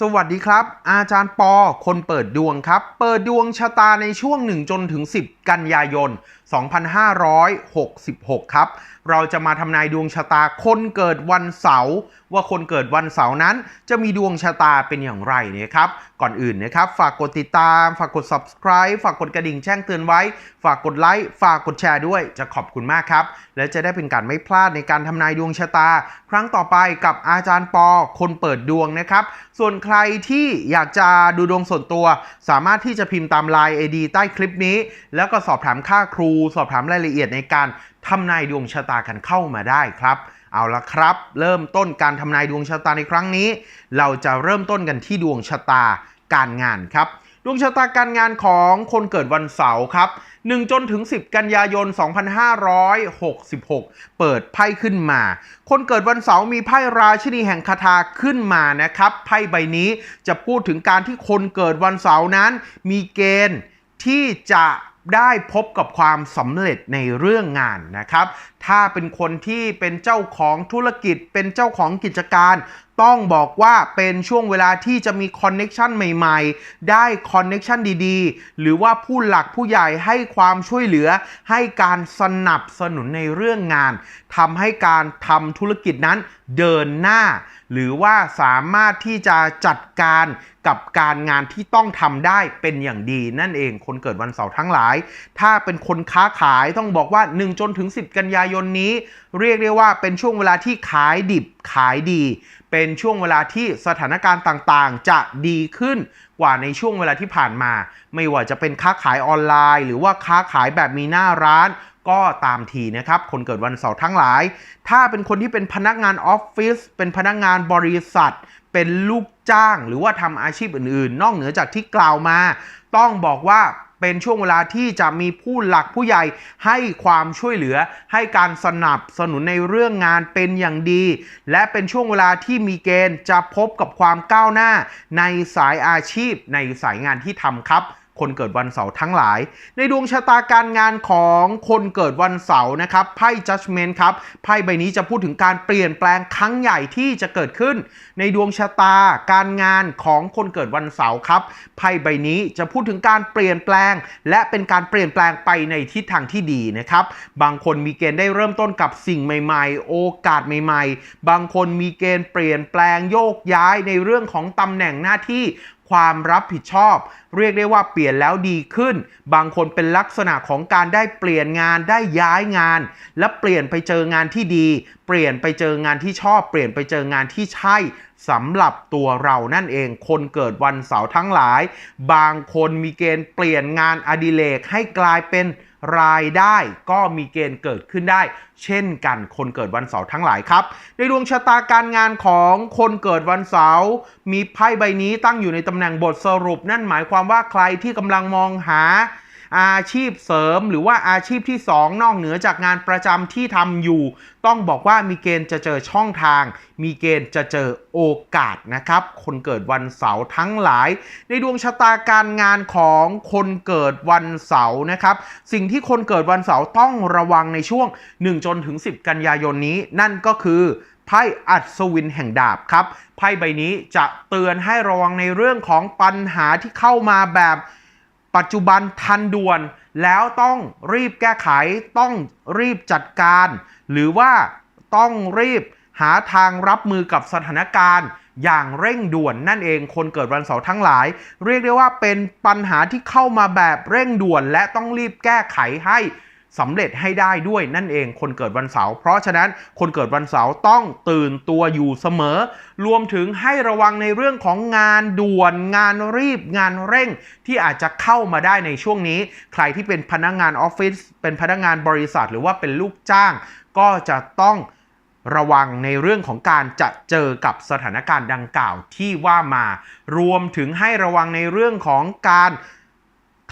สวัสดีครับ อาจารย์ปอ คนเปิดดวงครับ เปิดดวงชะตาในช่วง 1 จนถึง 10 กันยายน 2566 ครับ เราจะมาทำนายดวงชะตาคนเกิดวันเสาร์ว่าคนเกิดวันเสาร์นั้น จะมีดวงชะตาเป็นอย่างไรนะครับ ก่อนอื่นนะครับ ฝากกดติดตาม ฝากกด subscribe ฝากกดกระดิ่งแจ้งเตือนไว้ ฝากกดไลค์ ฝากกดแชร์ด้วย จะขอบคุณมากครับ และจะได้เป็นการไม่พลาดในการทำนายดวงชะตา ครั้งต่อไปกับอาจารย์ปอ คนเปิดดวงนะครับ ส่วนใครที่อยากจะดูดวงส่วนตัว สามารถที่จะพิมพ์ตามไลน์ ID ใต้คลิปนี้ แล้วก็สอบถามค่าครู สอบถามรายละเอียดในการทำนายดวงชะตากันเข้ามาได้ครับ เอาละครับ เริ่มต้นการทำนายดวงชะตาในครั้งนี้ เราจะเริ่มต้นกันที่ดวงชะตาการงานครับดวงชะตาการงานของคนเกิดวันเสาร์ครับ 1 จนถึง 10 กันยายน 2566 เปิดไพ่ขึ้นมา คนเกิดวันเสาร์มีไพ่ราชินีแห่งคาถาขึ้นมานะครับ ไพ่ใบนี้จะพูดถึงการที่คนเกิดวันเสาร์นั้น มีเกณฑ์ที่จะ ได้พบกับความสำเร็จในเรื่องงานนะครับ ถ้าเป็นคนที่เป็นเจ้าของธุรกิจ เป็นเจ้าของกิจการ ต้องบอกว่าเป็นช่วงเวลาที่จะมีคอนเน็ชันใหม่ๆ ได้คอนเน็ชันดีๆ หรือว่าผู้หลักผู้ใหญ่ให้ความช่วยเหลือ ให้การสนับสนุนในเรื่องงานทำให้การทำธุรกิจนั้นเดินหน้า หรือว่าสามารถที่จะจัดการกับการงานที่ต้องทำได้เป็นอย่างดี นั่นเองคนเกิดวันเสาร์ทั้งหลาย ถ้าเป็นคนค้าขายต้องบอกว่า 1 จนถึง 10 กันยายนนี้ เรียกได้ว่าเป็นช่วงเวลาที่ขายดิบขายดี เป็นช่วงเวลาที่สถานการณ์ต่างๆ จะดีขึ้นกว่าในช่วงเวลาที่ผ่านมา ไม่ว่าจะเป็นค้าขายออนไลน์ หรือว่าค้าขายแบบมีหน้าร้าน ก็ตามทีนะครับ คนเกิดวันเสาร์ทั้งหลาย ถ้าเป็นคนที่เป็นพนักงานออฟฟิศ เป็นพนักงานบริษัท เป็นลูกจ้าง หรือว่าทำอาชีพอื่นๆ นอกเหนือจากที่กล่าวมา ต้องบอกว่าเป็นช่วงเวลาที่จะมีผู้หลักผู้ใหญ่ให้ความช่วยเหลือ ให้การสนับสนุนในเรื่องงานเป็นอย่างดี และเป็นช่วงเวลาที่มีเกณฑ์จะพบกับความก้าวหน้าในสายอาชีพในสายงานที่ทำครับ คนเกิดวันเสาร์ทั้งหลาย ในดวงชะตาการงานของคนเกิดวันเสาร์นะครับไพ่ judgment ครับไพ่ใบนี้จะพูดถึงการเปลี่ยนแปลงครั้งใหญ่ที่จะเกิดขึ้น ในดวงชะตาการงานของคนเกิดวันเสาร์ครับไพ่ใบนี้จะพูดถึงการเปลี่ยนแปลง และเป็นการเปลี่ยนแปลงไปในทิศทางที่ดีนะครับบางคนมีเกณฑ์ได้เริ่มต้นกับสิ่งใหม่ ๆ โอกาสใหม่ ๆ บางคนมีเกณฑ์เปลี่ยนแปลงโยกย้ายในเรื่องของตำแหน่งหน้าที่ ความรับผิดชอบ เรียกได้ว่าเปลี่ยนแล้วดีขึ้น บางคนเป็นลักษณะของการได้เปลี่ยนงานได้ย้ายงาน และเปลี่ยนไปเจองานที่ดี เปลี่ยนไปเจองานที่ชอบ เปลี่ยนไปเจองานที่ใช่สำหรับตัวเรานั่นเอง คนเกิดวันเสาร์ทั้งหลาย บางคนมีเกณฑ์เปลี่ยนงานอดิเรกให้กลายเป็น รายได้ก็มีเกณฑ์เกิดขึ้นได้ เช่นกันคนเกิดวันเสาร์ทั้งหลายครับ ในดวงชะตาการงานของคนเกิดวันเสาร์มีไพ่ใบนี้ตั้งอยู่ในตำแหน่งบทสรุป นั่นหมายความว่าใครที่กำลังมองหา อาชีพเสริม หรือว่าอาชีพที่ 2 นอกเหนือจากงานประจำที่ทำอยู่ ต้องบอกว่ามีเกณฑ์จะเจอช่องทาง มีเกณฑ์จะเจอโอกาสนะครับ คนเกิดวันเสาร์ทั้งหลาย ในดวงชะตาการงานของคนเกิดวันเสาร์นะครับ สิ่งที่คนเกิดวันเสาร์ต้องระวังในช่วง1จนถึง 10 กันยายนนี้ นั่นก็คือไพ่อัศวินแห่งดาบครับไพ่ใบนี้จะเตือนให้ระวังในเรื่องของปัญหาที่เข้ามาแบบ ปัจจุบันทันด่วน แล้วต้องรีบแก้ไข ต้องรีบจัดการ หรือว่าต้องรีบหาทางรับมือกับสถานการณ์ อย่างเร่งด่วนนั่นเองคนเกิดวันเสาร์ทั้งหลาย เรียกได้ว่าเป็นปัญหาที่เข้ามาแบบเร่งด่วน และต้องรีบแก้ไขให้ สำเร็จให้ได้ด้วยนั่นเองคนเกิดวันเสาร์เพราะฉะนั้นคนเกิดวันเสาร์ต้องตื่นตัวอยู่เสมอ รวมถึงให้ระวังในเรื่องของงานด่วนงานรีบงานเร่ง ที่อาจจะเข้ามาได้ในช่วงนี้ ใครที่เป็นพนักงานออฟฟิศเป็นพนักงานบริษัทหรือว่าเป็นลูกจ้าง ก็จะต้องระวังในเรื่องของการจะเจอกับสถานการณ์ดังกล่าวที่ว่ามารวมถึงให้ระวังในเรื่องของการ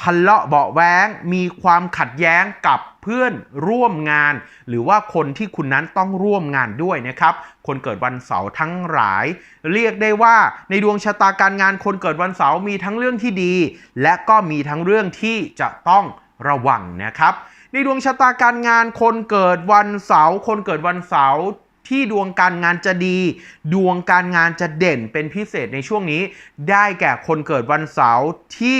ทะเลาะเบาะแว้ง มีความขัดแย้งกับ เพื่อนร่วมงาน หรือว่าคนที่คุณนั้นต้องร่วมงานด้วยนะครับ คนเกิดวันเสาร์ทั้งหลาย เรียกได้ว่าในดวงชะตาการงานคนเกิดวันเสาร์มีทั้งเรื่องที่ดี และก็มีทั้งเรื่องที่จะต้องระวังนะครับ ในดวงชะตาการงานคนเกิดวันเสาร์คนเกิดวันเสาร์ที่ดวงการงานจะดี ดวงการงานจะเด่นเป็นพิเศษในช่วงนี้ ได้แก่คนเกิดวันเสาร์ที่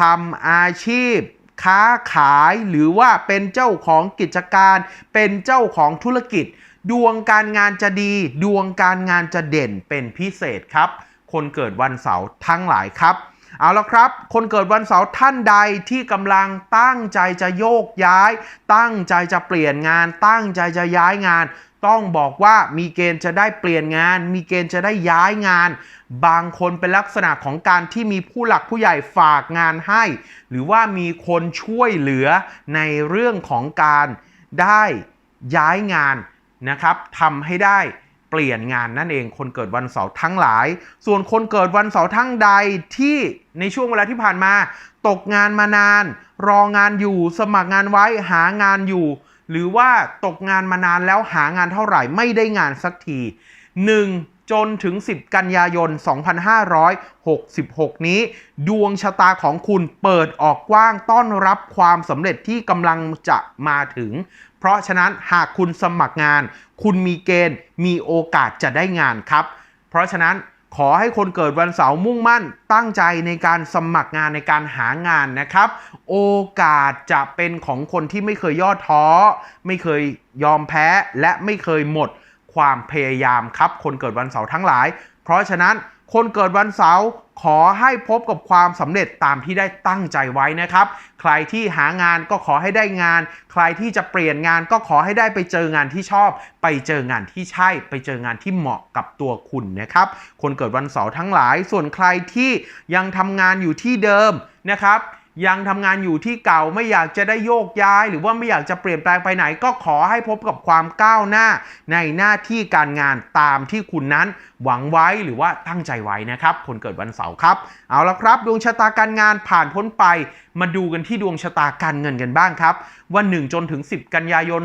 ทำอาชีพ ค้าขายหรือว่าเป็นเจ้าของกิจการ เป็นเจ้าของธุรกิจ ดวงการงานจะดี ดวงการงานจะเด่นเป็นพิเศษครับ คนเกิดวันเสาร์ทั้งหลายครับ เอาละครับ คนเกิดวันเสาร์ท่านใดที่กำลังตั้งใจจะโยกย้าย ตั้งใจจะเปลี่ยนงาน ตั้งใจจะย้ายงาน ต้องบอกว่ามีเกณฑ์จะได้เปลี่ยนงาน มีเกณฑ์จะได้ย้ายงาน บางคนเป็นลักษณะของการที่มีผู้หลักผู้ใหญ่ฝากงานให้ หรือว่ามีคนช่วยเหลือในเรื่องของการได้ย้ายงานนะครับทำให้ได้ ปลี่ยนงานนั่นเองคนเกิดวันเสาร์ทั้งหลาย ส่วนคนเกิดวันเสาร์ทั้งใดที่ในช่วงเวลาที่ผ่านมา ตกงานมานาน รองานอยู่ สมัครงานไว้หางานอยู่ หรือว่าตกงานมานานแล้วหางานเท่าไหร่ไม่ได้งานสักที 1 จนถึง 10 กันยายน 2566 นี้ ดวงชะตาของคุณเปิดออกกว้างต้อนรับความสำเร็จที่กำลังจะมาถึง เพราะฉะนั้นหากคุณสมัครงาน คุณมีเกณฑ์ มีโอกาสจะได้งานครับ เพราะฉะนั้นขอให้คนเกิดวันเสาร์มุ่งมั่น ตั้งใจในการสมัครงานในการหางานนะครับ โอกาสจะเป็นของคนที่ไม่เคยย่อท้อ ไม่เคยยอมแพ้และไม่เคยหมด ความพยายามครับ คนเกิดวันเสาร์ทั้งหลาย เพราะฉะนั้นคนเกิดวันเสาร์ขอให้พบกับความสำเร็จตามที่ได้ตั้งใจไว้นะครับ ใครที่หางานก็ขอให้ได้งาน ใครที่จะเปลี่ยนงานก็ขอให้ได้ไปเจองานที่ชอบ ไปเจองานที่ใช่ ไปเจองานที่เหมาะกับตัวคุณนะครับ คนเกิดวันเสาร์ทั้งหลาย ส่วนใครที่ยังทำงานอยู่ที่เดิมนะครับ ยังทำงานอยู่ที่เก่าไม่อยากจะได้โยกย้าย หรือว่าไม่อยากจะเปลี่ยนแปลงไปไหน ก็ขอให้พบกับความก้าวหน้าในหน้าที่การงานตามที่คุณนั้นหวังไว้หรือว่าตั้งใจไว้นะครับ คนเกิดวันเสาร์ครับ เอาละครับ ดวงชะตาการงานผ่านพ้นไป มาดูกันที่ดวงชะตาการเงินกันบ้างครับ วัน1จนถึง 10 กันยายน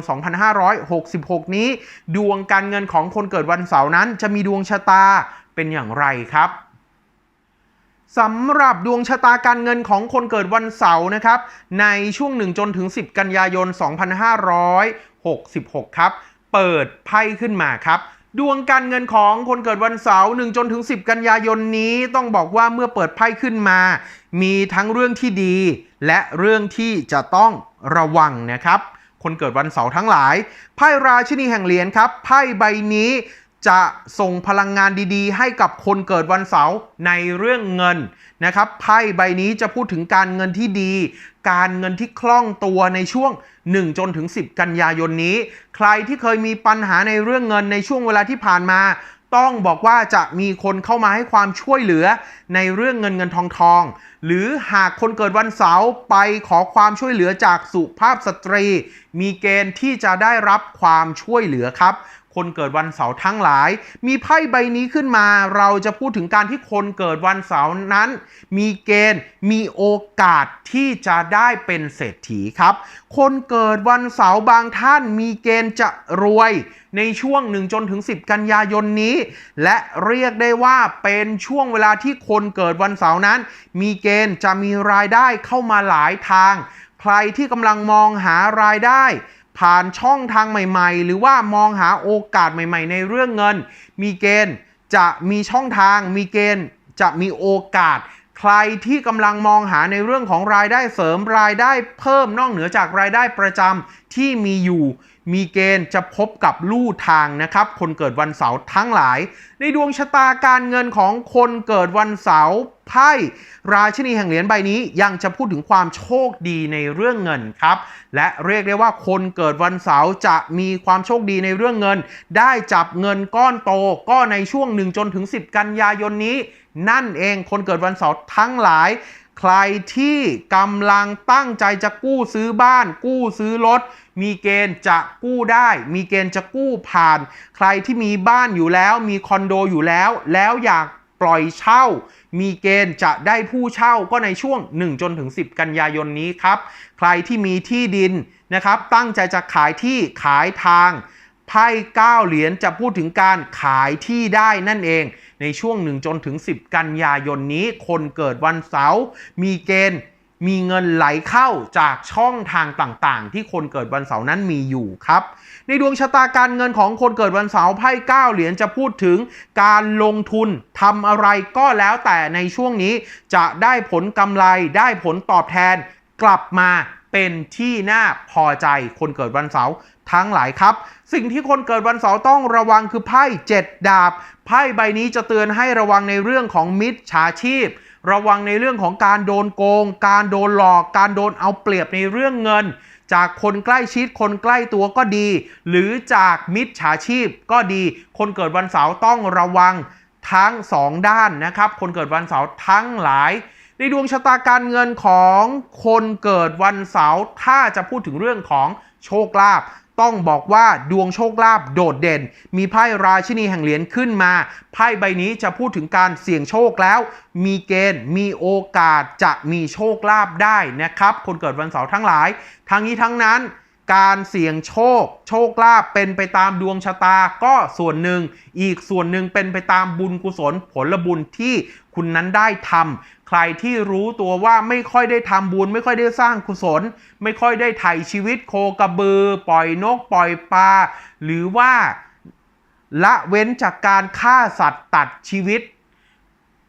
2566 นี้ ดวงการเงินของคนเกิดวันเสาร์นั้น จะมีดวงชะตาเป็นอย่างไรครับ สำหรับดวงชะตาการเงินของคนเกิดวันเสาร์นะครับ ในช่วง 1 จนถึง 10 กันยายน 2566 ครับ เปิดไพ่ขึ้นมาครับ ดวงการเงินของคนเกิดวันเสาร์1จนถึง 10 กันยายนนี้ต้องบอกว่าเมื่อเปิดไพ่ขึ้นมา มีทั้งเรื่องที่ดี และเรื่องที่จะต้องระวังนะครับ คนเกิดวันเสาร์ทั้งหลายไพ่ราชินีแห่งเหรียญครับไพ่ใบนี้ จะส่งพลังงานดีๆ ให้กับคนเกิดวันเสาร์ในเรื่องเงินนะครับไพ่ใบนี้จะพูดถึงการเงินที่ดี การเงินที่คล่องตัวในช่วง 1 จนถึง 10 กันยายนนี้ ใครที่เคยมีปัญหาในเรื่องเงินในช่วงเวลาที่ผ่านมา ต้องบอกว่าจะมีคนเข้ามาให้ความช่วยเหลือในเรื่องเงินเงินทองทอง หรือหากคนเกิดวันเสาร์ไปขอความช่วยเหลือจากสุภาพสตรี มีเกณฑ์ที่จะได้รับความช่วยเหลือครับ คนเกิดวันเสาร์ทั้งหลาย มีไพ่ใบนี้ขึ้นมา เราจะพูดถึงการที่คนเกิดวันเสาร์นั้น มีเกณฑ์มีโอกาสที่จะได้เป็นเศรษฐีครับ คนเกิดวันเสาร์บางท่านมีเกณฑ์จะรวยในช่วง1จนถึง 10 กันยายนนี้ และเรียกได้ว่าเป็นช่วงเวลาที่คนเกิดวันเสาร์นั้น มีเกณฑ์จะมีรายได้เข้ามาหลายทาง ใครที่กำลังมองหารายได้ ผ่านช่องทางใหม่ ๆ หรือว่ามองหาโอกาสใหม่ ๆ ในเรื่องเงิน มีเกณฑ์จะมีช่องทาง มีเกณฑ์จะมีโอกาส ใครที่กำลังมองหาในเรื่องของรายได้เสริมรายได้เพิ่มนอกเหนือจากรายได้ประจำที่มีอยู่ มีเกณฑ์จะพบกับลู่ทางนะครับ คนเกิดวันเสาร์ทั้งหลาย ในดวงชะตาการเงินของคนเกิดวันเสาร์ ไพ่ราชินีแห่งเหรียญใบนี้ยังจะพูดถึงความโชคดีในเรื่องเงินครับ และเรียกได้ว่าคนเกิดวันเสาร์จะมีความโชคดีในเรื่องเงิน ได้จับเงินก้อนโตก็ในช่วง1จนถึง 10 กันยายนนี้ นั่นเองคนเกิดวันเสาร์ทั้งหลาย ใครที่กำลังตั้งใจจะกู้ซื้อบ้าน กู้ซื้อรถมีเกณฑ์จะกู้ได้ มีเกณฑ์จะกู้ผ่าน ใครที่มีบ้านอยู่แล้ว มีคอนโดอยู่แล้ว แล้วอยาก ปล่อยเช่า มีเกณฑ์จะได้ผู้เช่าก็ในช่วง 1 จนถึง 10 กันยายนนี้ครับ ใครที่มีที่ดินนะครับ ตั้งใจจะขายที่ขายทางไพ่9เหรียญจะพูดถึงการขายที่ได้นั่นเอง ในช่วง 1 จนถึง 10 กันยายนนี้ คนเกิดวันเสาร์มีเกณฑ์ มีเงินไหลเข้าจากช่องทางต่างๆ ที่คนเกิดวันเสาร์นั้นมีอยู่ครับ ในดวงชะตาการเงินของคนเกิดวันเสาร์ไพ่เก้าเหรียญจะพูดถึงการลงทุนทำอะไรก็แล้วแต่ในช่วงนี้จะได้ผลกำไรได้ผลตอบแทนกลับมาเป็นที่น่าพอใจคนเกิดวันเสาร์ทั้งหลายครับ สิ่งที่คนเกิดวันเสาร์ต้องระวังคือไพ่เจ็ดดาบ ไพ่ใบนี้จะเตือนให้ระวังในเรื่องของมิจฉาชีพ ระวังในเรื่องของการโดนโกง การโดนหลอก การโดนเอาเปรียบในเรื่องเงิน จากคนใกล้ชิดคนใกล้ตัวก็ดี หรือจากมิจฉาชีพก็ดี คนเกิดวันเสาร์ต้องระวังทั้งสองด้านนะครับ คนเกิดวันเสาร์ทั้งหลาย ในดวงชะตาการเงินของคนเกิดวันเสาร์ถ้าจะพูดถึงเรื่องของโชคลาภ ต้องบอกว่าดวงโชคลาภโดดเด่น มีไพ่ราชินีแห่งเหรียญขึ้นมา ไพ่ใบนี้จะพูดถึงการเสี่ยงโชคแล้ว มีเกณฑ์มีโอกาสจะมีโชคลาภได้นะครับ คนเกิดวันเสาร์ทั้งหลาย ทั้งนี้ทั้งนั้นการเสี่ยงโชค โชคลาภเป็นไปตามดวงชะตาก็ส่วนหนึ่ง อีกส่วนหนึ่งเป็นไปตามบุญกุศลผลบุญที่คุณนั้นได้ทำ ใครที่รู้ตัวว่าไม่ค่อยได้ทำบุญ ไม่ค่อยได้สร้างกุศล ไม่ค่อยได้ไถ่ชีวิตโคกระบือ ปล่อยนกปล่อยปลาหรือว่าละเว้นจากการฆ่าสัตว์ตัดชีวิต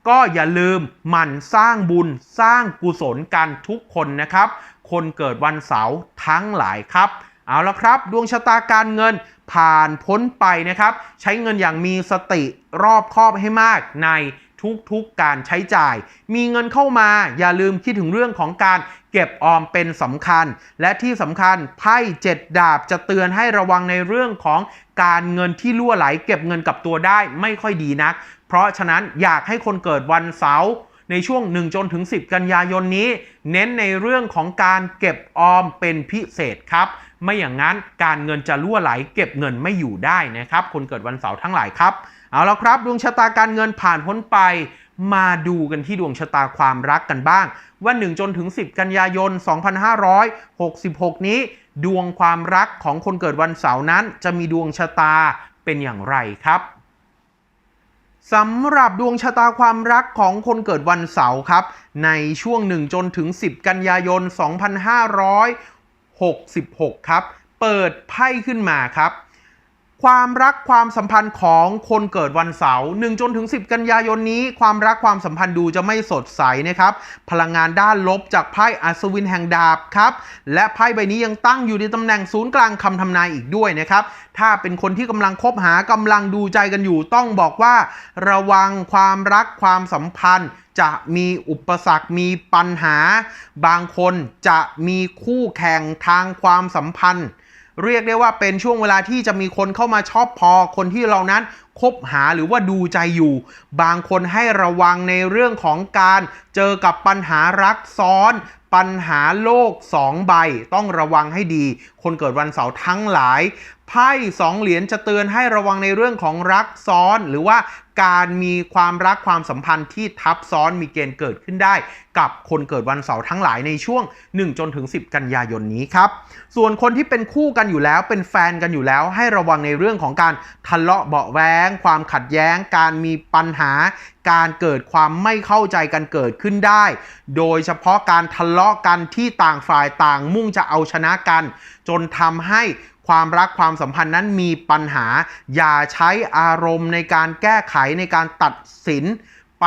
ก็อย่าลืมหมั่นสร้างบุญสร้างกุศลกันทุกคนนะครับ คนเกิดวันเสาร์ทั้งหลายครับ เอาละครับ ดวงชะตาการเงินผ่านพ้นไปนะครับ ใช้เงินอย่างมีสติรอบคอบให้มากใน ทุกๆการใช้จ่าย มีเงินเข้ามาอย่าลืมคิดถึงเรื่องของการเก็บออมเป็นสำคัญ และที่สำคัญไพ่เจ็ดดาบจะเตือนให้ระวังในเรื่องของการเงินที่ล่วไหล เก็บเงินกับตัวได้ไม่ค่อยดีนัก เพราะฉะนั้นอยากให้คนเกิดวันเสาร์ในช่วง1จนถึง 10 กันยายนนี้ เน้นในเรื่องของการเก็บออมเป็นพิเศษครับ ไม่อย่างนั้นการเงินจะล่วไหล เก็บเงินไม่อยู่ได้นะครับ คนเกิดวันเสาร์ทั้งหลายครับ เอาละครับ ดวงชะตาการเงินผ่านพ้นไป มาดูกันที่ดวงชะตาความรักกันบ้างว่า1จนถึง 10 กันยายน 2566 นี้ ดวงความรักของคนเกิดวันเสาร์นั้นจะมีดวงชะตาเป็นอย่างไรครับสำหรับดวงชะตาความรักของคนเกิดวันเสาร์ครับ ในช่วง 1 จนถึง 10 กันยายน 2566 ครับ เปิดไพ่ขึ้นมาครับ ความรักความสัมพันธ์ของคนเกิดวันเสาร์1จนถึง 10 กันยายนนี้ ความรักความสัมพันธ์ดูจะไม่สดใสนะครับ พลังงานด้านลบจากไพ่อัศวินแห่งดาบครับและไพ่ใบนี้ยังตั้งอยู่ในตำแหน่งศูนย์กลางคำทำนายอีกด้วยนะครับถ้าเป็นคนที่กำลังคบหากำลังดูใจกันอยู่ ต้องบอกว่า ระวังความรักความสัมพันธ์จะมีอุปสรรคมีปัญหา บางคนจะมีคู่แข่งทางความสัมพันธ์ เรียกได้ว่าเป็นช่วงเวลาที่จะมีคนเข้ามาชอบพอ คนที่เรานั้นคบหาหรือว่าดูใจอยู่ บางคนให้ระวังในเรื่องของการเจอกับปัญหารักซ้อน ปัญหาโลกสองใบ ต้องระวังให้ดี คนเกิดวันเสาร์ทั้งหลายไพ่สองเหรียญจะเตือนให้ระวังในเรื่องของรักซ้อน หรือว่าการมีความรักความสัมพันธ์ที่ทับซ้อนมีเกณฑ์เกิดขึ้นได้ กับคนเกิดวันเสาร์ทั้งหลายในช่วง 1 จนถึง 10 กันยายนนี้ครับ ส่วนคนที่เป็นคู่กันอยู่แล้วเป็นแฟนกันอยู่แล้ว ให้ระวังในเรื่องของการทะเลาะเบาะแว้งความขัดแย้ง การมีปัญหา การเกิดความไม่เข้าใจกันเกิดขึ้นได้ โดยเฉพาะการทะเลาะกันที่ต่างฝ่ายต่างมุ่งจะเอาชนะกันจนทำให้ความรักความสัมพันธ์นั้นมีปัญหา อย่าใช้อารมณ์ในการแก้ไขในการตัดสิน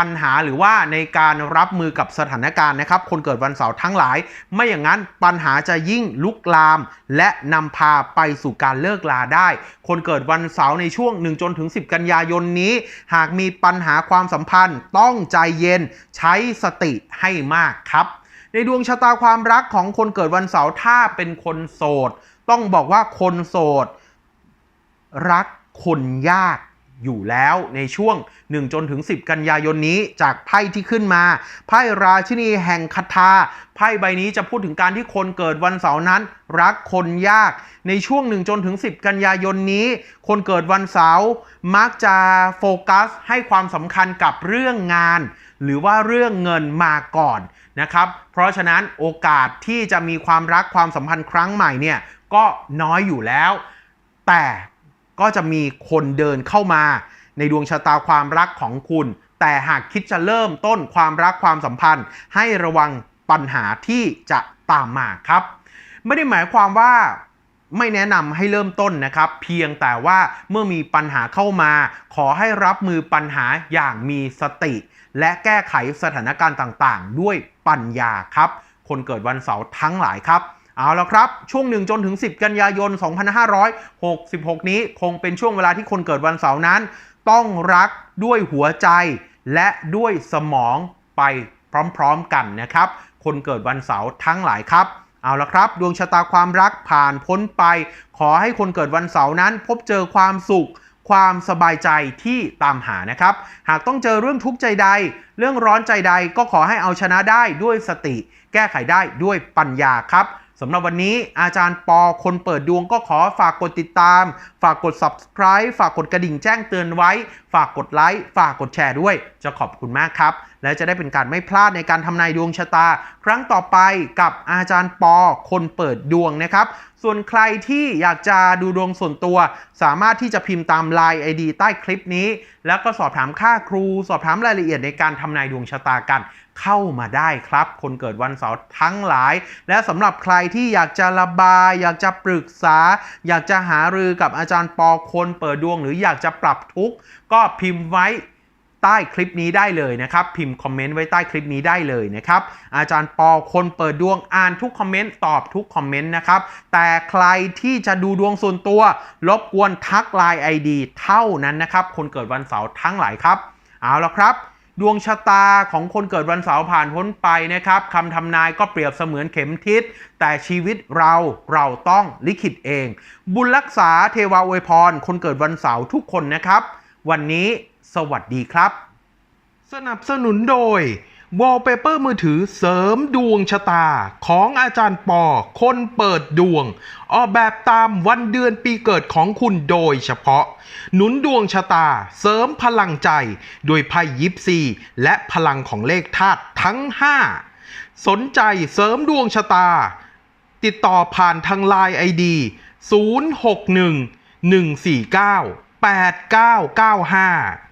ปัญหาหรือว่าในการรับมือกับสถานการณ์นะครับ คนเกิดวันเสาร์ทั้งหลาย ไม่อย่างนั้นปัญหาจะยิ่งลุกลาม และนำพาไปสู่การเลิกลาได้ คนเกิดวันเสาร์ในช่วง1จนถึง 10 กันยายนนี้ หากมีปัญหาความสัมพันธ์ต้องใจเย็นใช้สติให้มากครับ ในดวงชะตาความรักของคนเกิดวันเสาร์ถ้าเป็นคนโสด ต้องบอกว่าคนโสด รักคนยากอยู่แล้วในช่วง1จนถึง 10 กันยายนนี้จากไพ่ที่ขึ้นมา ไพ่ราชินีแห่งคาถาไพ่ใบนี้จะพูดถึงการที่คนเกิดวันเสาร์นั้น รักคนยาก ในช่วง1จนถึง 10 กันยายนนี้ คนเกิดวันเสาร์มักจะโฟกัสให้ความสำคัญกับเรื่องงาน หรือว่าเรื่องเงินมาก่อนนะครับ เพราะฉะนั้นโอกาสที่จะมีความรักความสัมพันธ์ครั้งใหม่เนี่ยก็น้อยอยู่แล้ว แต่ก็จะมีคนเดินเข้ามาในดวงชะตาความรักของคุณ แต่หากคิดจะเริ่มต้นความรักความสัมพันธ์ ให้ระวังปัญหาที่จะตามมาครับ ไม่ได้หมายความว่าไม่แนะนำให้เริ่มต้นนะครับ เพียงแต่ว่าเมื่อมีปัญหาเข้ามา ขอให้รับมือปัญหาอย่างมีสติ และแก้ไขสถานการณ์ต่างๆ ด้วยปัญญาครับ คนเกิดวันเสาร์ทั้งหลายครับเอาละครับ ช่วง 1 จนถึง 10 กันยายน 2566 นี้คงเป็นช่วงเวลาที่คนเกิดวันเสาร์นั้น ต้องรักด้วยหัวใจและด้วยสมองไปพร้อมๆกันนะครับ คนเกิดวันเสาร์ทั้งหลายครับเอาละครับ ดวงชะตาความรักผ่านพ้นไป ขอให้คนเกิดวันเสาร์นั้น พบเจอความสุข ความสบายใจที่ตามหานะครับ หากต้องเจอเรื่องทุกข์ใจใด เรื่องร้อนใจใดก็ขอให้เอาชนะได้ด้วยสติ แก้ไขได้ด้วยปัญญาครับสำหรับวันนี้อาจารย์ปอคนเปิดดวงก็ขอฝากกดติดตาม ฝากกด subscribe ฝากกดกระดิ่งแจ้งเตือนไว้ ฝากกดไลค์ ฝากกดแชร์ด้วย จะขอบคุณมากครับ และจะได้เป็นการไม่พลาดในการทำนายดวงชะตา ครั้งต่อไปกับอาจารย์ปอคนเปิดดวงนะครับ ส่วนใครที่อยากจะดูดวงส่วนตัว สามารถที่จะพิมพ์ตาม Line ID ใต้คลิปนี้ แล้วก็สอบถามค่าครู สอบถามรายละเอียดในการทำนายดวงชะตากัน เข้ามาได้ครับ คนเกิดวันเสาร์ทั้งหลาย และสำหรับใครที่อยากจะระบาย อยากจะปรึกษา อยากจะหารือกับอาจารย์ปอคนเปิดดวง หรืออยากจะปรับทุกข์ก็พิมพ์ไว้ ใต้คลิปนี้ได้เลยนะครับ พิมพ์คอมเมนต์ไว้ใต้คลิปนี้ได้เลยนะครับ อาจารย์ปอคนเปิดดวงอ่านทุกคอมเมนต์ตอบทุกคอมเมนต์นะครับ แต่ใครที่จะดูดวงส่วนตัว รบกวนทักไลน์ ID เท่านั้นนะครับ คนเกิดวันเสาร์ทั้งหลายครับ เอาละครับดวงชะตาของคนเกิดวันเสาร์ผ่านพ้นไปนะครับคำทำนายก็เปรียบเสมือนเข็มทิศ แต่ชีวิตเราเราต้องลิขิตเอง บุญรักษาเทวาอวยพร คนเกิดวันเสาร์ทุกคนนะครับ วันนี้สวัสดีครับ สนับสนุนโดย Wallpaper มือถือเสริมดวงชะตาของอาจารย์ปอ คนเปิดดวง ออกแบบตามวันเดือนปีเกิดของคุณโดยเฉพาะ หนุนดวงชะตาเสริมพลังใจ โดยไพ่ยิปซีและพลังของเลขธาตุทั้ง 5 สนใจเสริมดวงชะตา ติดต่อผ่านทางไลน์ไอดี 061 149 8995